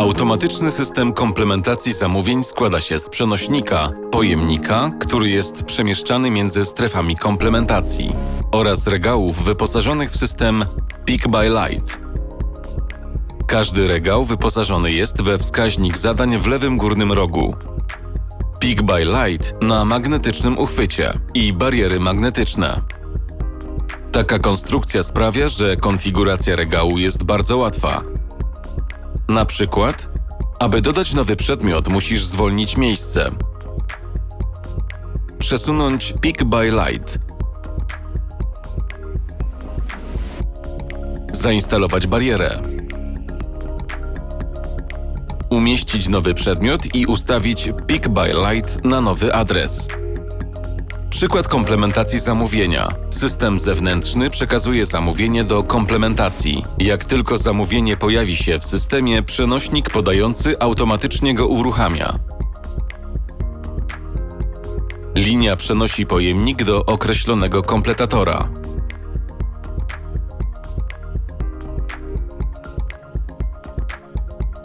Automatyczny system komplementacji zamówień składa się z przenośnika, pojemnika, który jest przemieszczany między strefami komplementacji, oraz regałów wyposażonych w system Pick by Light. Każdy regał wyposażony jest we wskaźnik zadań w lewym górnym rogu. Pick by Light na magnetycznym uchwycie i bariery magnetyczne. Taka konstrukcja sprawia, że konfiguracja regału jest bardzo łatwa. Na przykład, aby dodać nowy przedmiot, musisz zwolnić miejsce. Przesunąć Pick by Light. Zainstalować barierę. Umieścić nowy przedmiot i ustawić Pick by Light na nowy adres. Przykład komplementacji zamówienia. System zewnętrzny przekazuje zamówienie do komplementacji. Jak tylko zamówienie pojawi się w systemie, przenośnik podający automatycznie go uruchamia. Linia przenosi pojemnik do określonego kompletatora.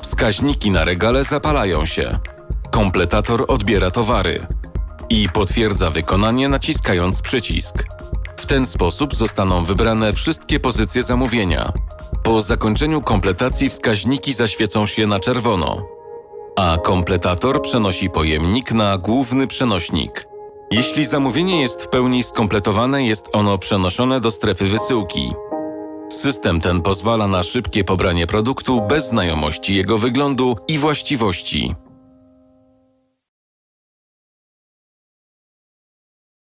Wskaźniki na regale zapalają się. Kompletator odbiera towary i potwierdza wykonanie naciskając przycisk. W ten sposób zostaną wybrane wszystkie pozycje zamówienia. Po zakończeniu kompletacji wskaźniki zaświecą się na czerwono, a kompletator przenosi pojemnik na główny przenośnik. Jeśli zamówienie jest w pełni skompletowane, jest ono przenoszone do strefy wysyłki. System ten pozwala na szybkie pobranie produktu bez znajomości jego wyglądu i właściwości.